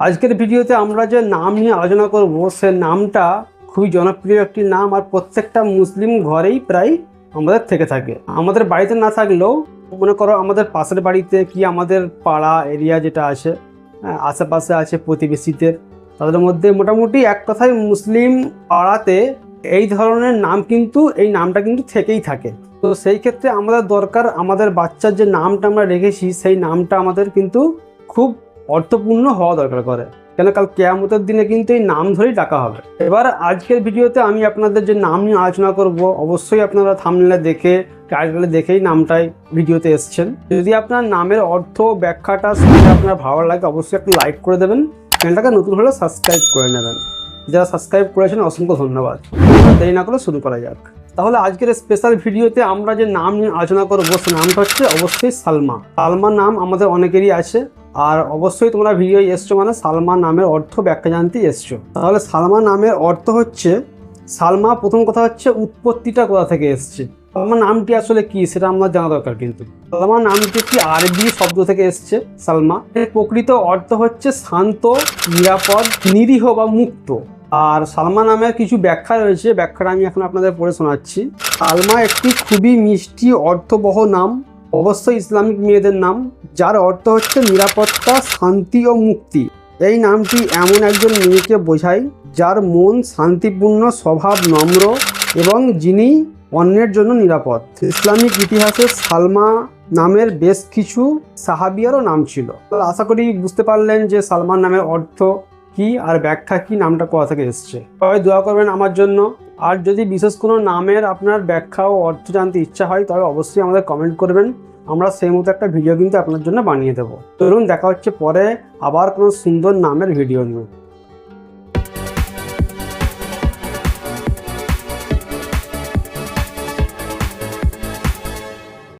আজকের ভিডিওতে আমরা যে নাম নিয়ে আলোচনা করব সে নামটা খুবই জনপ্রিয় একটি নাম আর প্রত্যেকটা মুসলিম ঘরেই প্রায় আমাদের থেকে থাকে। আমাদের বাড়িতে না থাকলেও মনে করো আমাদের পাশের বাড়িতে কি আমাদের পাড়া এরিয়া যেটা আছে হ্যাঁ, আশেপাশে আছে প্রতিবেশীদের তাদের মধ্যে মোটামুটি এক কথায় মুসলিম পাড়াতে এই ধরনের নাম কিন্তু এই নামটা কিন্তু থেকেই থাকে। তো সেই ক্ষেত্রে আমাদের দরকার আমাদের বাচ্চার যে নামটা আমরা রেখেছি সেই নামটা আমাদের কিন্তু খুব অর্থপূর্ণ হওয়া দরকার করে। কেন কাল কেয়ামতের দিনে কিন্তু এই নাম ধরেই ডাকা হবে। এবার আজকের ভিডিওতে আমি আপনাদের যে নাম নিয়ে আলোচনা করব, অবশ্যই আপনারা থামলে দেখে টাইটেলে দেখেই নামটাই ভিডিওতে এসছেন। যদি আপনার নামের অর্থ ব্যাখ্যাটা শুনে আপনার ভালো লাগে, অবশ্যই একটু লাইক করে দেবেন। চ্যানেলটাকে নতুন হলে সাবস্ক্রাইব করে নেবেন। যারা সাবস্ক্রাইব করেছেন, অসংখ্য ধন্যবাদ। দেরি না করে শুরু করা যাক। তাহলে আজকের স্পেশাল ভিডিওতে আমরা যে নাম নিয়ে আলোচনা করব, সে নামটা হচ্ছে অবশ্যই সালমা। সালমা নাম আমাদের অনেকেরই আছে। আর অবশ্যই তোমরা ভিডিও এসছো মানে সালমা নামের অর্থ ব্যাখ্যা জানতে এসছো। তাহলে সালমা নামের অর্থ হচ্ছে, সালমা প্রথম কথা হচ্ছে উৎপত্তিটা কোথা থেকে এসছে? সালমা নামটি আসলে কি সেটা আমরা জানা দরকার কিন্তু। সালমা নামটি একটি আরবি শব্দ থেকে এসছে, সালমা? এর প্রকৃত অর্থ হচ্ছে শান্ত, নিরাপদ, নিরীহ বা মুক্ত। আর সালমা নামের কিছু ব্যাখ্যা রয়েছে, ব্যাখ্যাটা আমি এখন আপনাদের পড়ে শোনাচ্ছি। সালমা একটি খুবই মিষ্টি, অর্থবহ নাম। অবশ্যই ইসলামিক মেয়েদের নাম, যার অর্থ হচ্ছে নিরাপত্তা, শান্তি ও মুক্তি। এই নামটি এমন একজন মেয়েকে বোঝায়, যার মন শান্তিপূর্ণ, স্বভাব নম্র এবং যিনি অন্যের জন্য নিরাপদ। ইসলামিক ইতিহাসে সালমা নামের বেশ কিছু সাহাবিয়ারও নাম ছিল। আশা করি বুঝতে পারলেন যে সালমান নামের অর্থ কি আর ব্যাখ্যা কি নামটা কোথা থেকে এসছে। সবাই দোয়া করবেন আমার জন্য। আর যদি বিশেষ কোনো নামের আপনার ব্যাখ্যা ও অর্থ জানতে ইচ্ছা হয়, তবে অবশ্যই আমাদের কমেন্ট করবেন। আমরা সেই মতো একটা ভিডিও কিন্তু আপনার জন্য বানিয়ে দেবো। চলুন, দেখা হচ্ছে পরে আবার কোনো সুন্দর নামের ভিডিও নিয়ে।